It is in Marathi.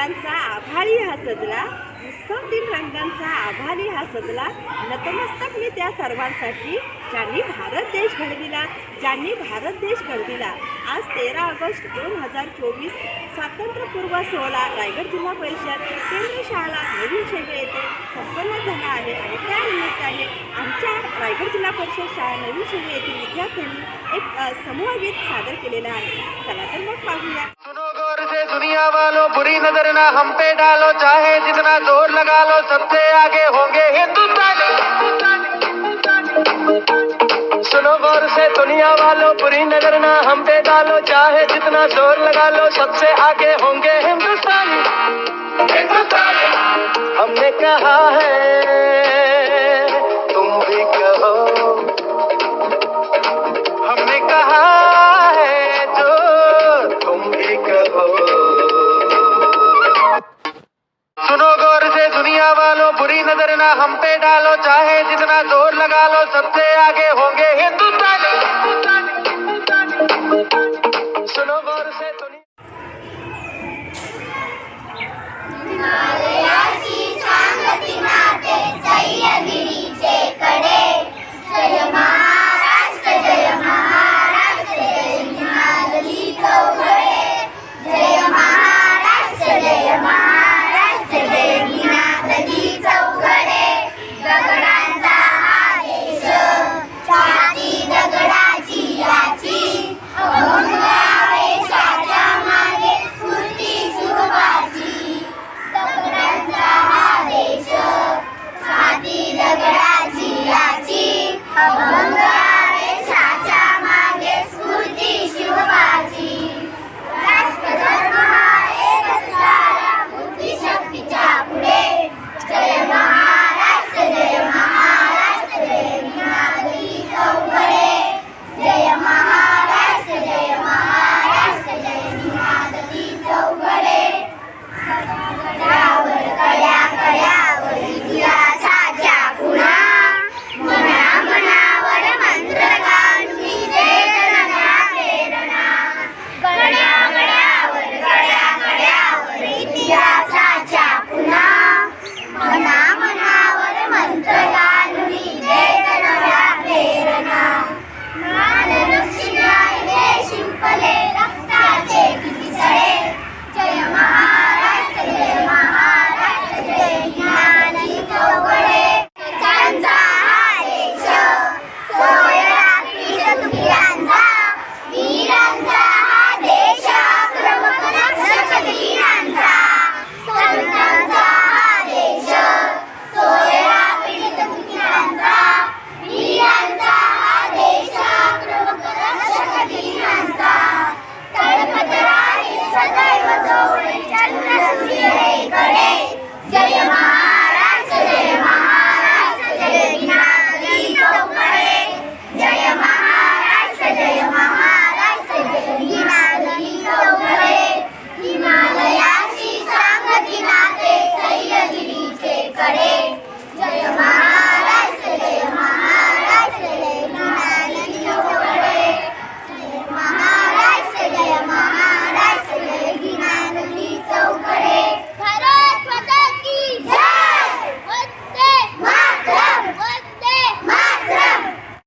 रंगांचा आभाळी हा सजला. उत्सव दिन रंगांचा आभारी हा सजला. नतमस्तक मी त्या सर्वांसाठी. ज्यांनी भारत देश घडविला ज्यांनी भारत देश घडविला. आज तेरा ऑगस्ट दोन हजार चोवीस स्वातंत्र्यपूर्व सोहळा रायगड जिल्हा परिषद. केंद्र शाळा नवीन शेवे येथे संपन्न झाला आहे आणि त्या निमित्ताने आमच्या रायगड जिल्हा परिषद शाळा नवीन शेवे येथील विद्यार्थ्यांनी एक अ, समूहगीत सादर केलेलं आहे. चला तर मग पाहूया. बुरी नज़र ना हम पे डालो, चाहे जितना ज़ोर लगा लो, सबसे आगे होंगे हिंदुस्तानी। सुनो गौर से, दुनिया वालों, बुरी नज़र ना हम पे डालो, चाहे जितना ज़ोर लगा लो, सबसे आगे होंगे नजर ना हम पे डालो चाहे जितना जोर लगा लो सबसे आगे होंगे हिंदुस्तानी। सुनो गौर से